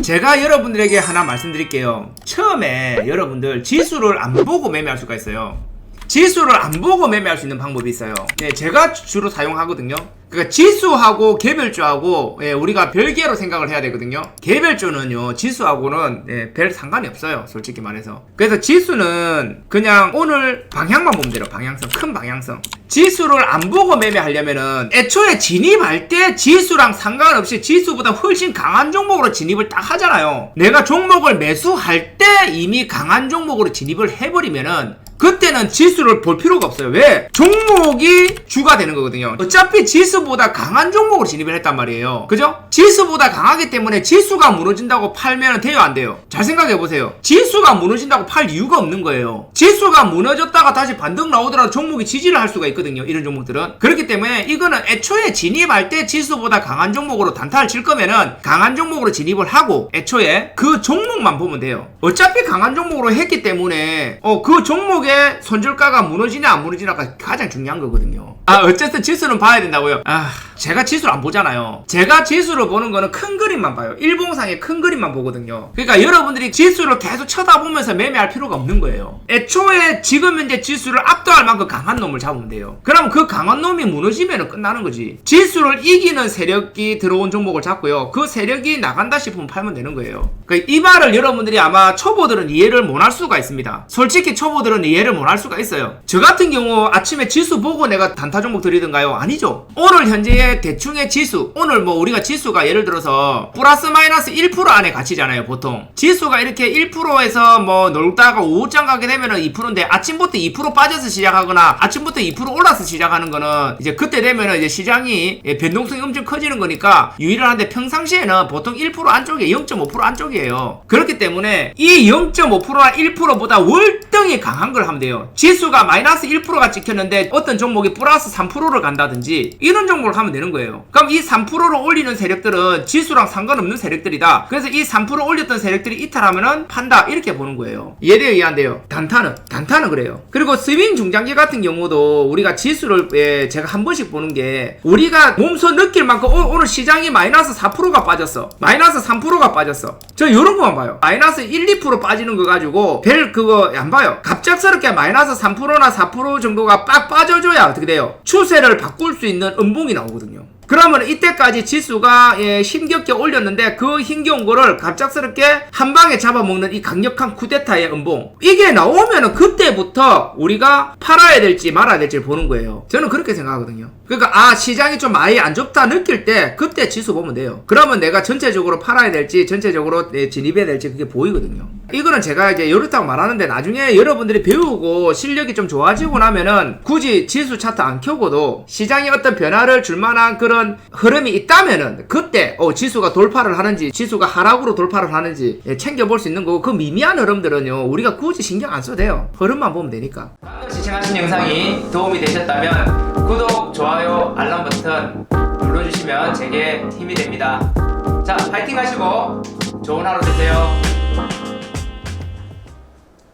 제가 여러분들에게 하나 말씀드릴게요. 처음에 여러분들 지수를 안 보고 매매할 수가 있어요. 지수를 안 보고 매매할 수 있는 방법이 있어요. 네, 제가 주로 사용하거든요. 그러니까 지수하고 개별주하고 예, 우리가 별개로 생각을 해야 되거든요. 개별주는요, 지수하고는 예, 별 상관이 없어요. 솔직히 말해서. 그래서 지수는 그냥 오늘 방향만 보면 돼요. 방향성, 큰 방향성. 지수를 안 보고 매매하려면은 애초에 진입할 때 지수랑 상관없이 지수보다 훨씬 강한 종목으로 진입을 딱 하잖아요. 내가 종목을 매수할 때 이미 강한 종목으로 진입을 해버리면은 그때는 지수를 볼 필요가 없어요. 왜? 종목이 주가 되는 거거든요. 어차피 지수 보다 강한 종목으로 진입을 했단 말이에요. 그죠? 지수보다 강하기 때문에 지수가 무너진다고 팔면 돼요, 안 돼요? 잘 생각해 보세요. 지수가 무너진다고 팔 이유가 없는 거예요. 지수가 무너졌다가 다시 반등 나오더라도 종목이 지지를 할 수가 있거든요. 이런 종목들은. 그렇기 때문에 이거는 애초에 진입할 때 지수보다 강한 종목으로 단타를 칠 거면은 강한 종목으로 진입을 하고 애초에 그 종목만 보면 돼요. 어차피 강한 종목으로 했기 때문에 어, 그 종목의 손절가가 무너지냐 안 무너지냐가 가장 중요한 거거든요. 아, 어쨌든 지수는 봐야 된다고요. 아, 제가 지수를 안 보잖아요. 제가 지수를 보는 거는 큰 그림만 봐요. 일봉상의 큰 그림만 보거든요. 그러니까 여러분들이 지수를 계속 쳐다보면서 매매할 필요가 없는 거예요. 애초에 지금 현재 지수를 압도할 만큼 강한 놈을 잡으면 돼요. 그럼 그 강한 놈이 무너지면 끝나는 거지. 지수를 이기는 세력이 들어온 종목을 잡고요. 그 세력이 나간다 싶으면 팔면 되는 거예요. 그이 말을 여러분들이 아마 초보들은 이해를 못 할 수가 있습니다. 솔직히 초보들은 이해를 못 할 수가 있어요. 저 같은 경우 아침에 지수 보고 내가 단타 종목 드리던가요? 아니죠. 오늘 현재의 대충의 지수, 오늘 뭐 우리가 지수가 예를 들어서 플러스 마이너스 1% 안에 갇히잖아요, 보통. 지수가 이렇게 1%에서 뭐 놀다가 오후장 가게 되면은 2%인데 아침부터 2% 빠져서 시작하거나 아침부터 2% 올라서 시작하는 거는 이제 그때 되면은 이제 시장이 예, 변동성이 엄청 커지는 거니까 유일한데 평상시에는 보통 1% 안쪽에 0.5% 안쪽이에요. 그렇기 때문에 이 0.5%나 1%보다 월 등히 강한 걸 하면 돼요. 지수가 마이너스 1%가 찍혔는데 어떤 종목이 플러스 3%를 간다든지 이런 종목을 하면 되는 거예요. 그럼 이 3%를 올리는 세력들은 지수랑 상관없는 세력들이다. 그래서 이 3% 올렸던 세력들이 이탈하면은 판다 이렇게 보는 거예요. 이해돼요, 이해 안 돼요? 단타는 단타는 그래요. 그리고 스윙 중장기 같은 경우도 우리가 지수를 예, 제가 한 번씩 보는 게 우리가 몸소 느낄 만큼 어, 오, 늘 시장이 마이너스 4%가 빠졌어. 마이너스 3%가 빠졌어. 저 이런 거만 봐요. 마이너스 1, 2% 빠지는 거 가지고 별 그거 안 봐요. 갑작스럽게 마이너스 3%나 4% 정도가 빡 빠져줘야 어떻게 돼요? 추세를 바꿀 수 있는 음봉이 나오거든요. 그러면 이때까지 지수가 예, 힘겹게 올렸는데 그 힘겨운 거를 갑작스럽게 한 방에 잡아먹는 이 강력한 쿠데타의 음봉 이게 나오면은 그때부터 우리가 팔아야 될지 말아야 될지 보는 거예요. 저는 그렇게 생각하거든요. 그러니까 아 시장이 좀 많이 안 좋다 느낄 때 그때 지수 보면 돼요. 그러면 내가 전체적으로 팔아야 될지 전체적으로 예, 진입해야 될지 그게 보이거든요. 이거는 제가 이제 이렇다고 말하는데 나중에 여러분들이 배우고 실력이 좀 좋아지고 나면은 굳이 지수 차트 안 켜고도 시장이 어떤 변화를 줄 만한 그런 흐름이 있다면은 그때 어, 지수가 돌파를 하는지 지수가 하락으로 돌파를 하는지 예, 챙겨볼 수 있는 거고 그 미미한 흐름들은요 우리가 굳이 신경 안 써도 돼요. 흐름만 보면 되니까. 시청하신 영상이 도움이 되셨다면 구독 좋아요 알람 버튼 눌러주시면 제게 힘이 됩니다. 자 파이팅 하시고 좋은 하루 되세요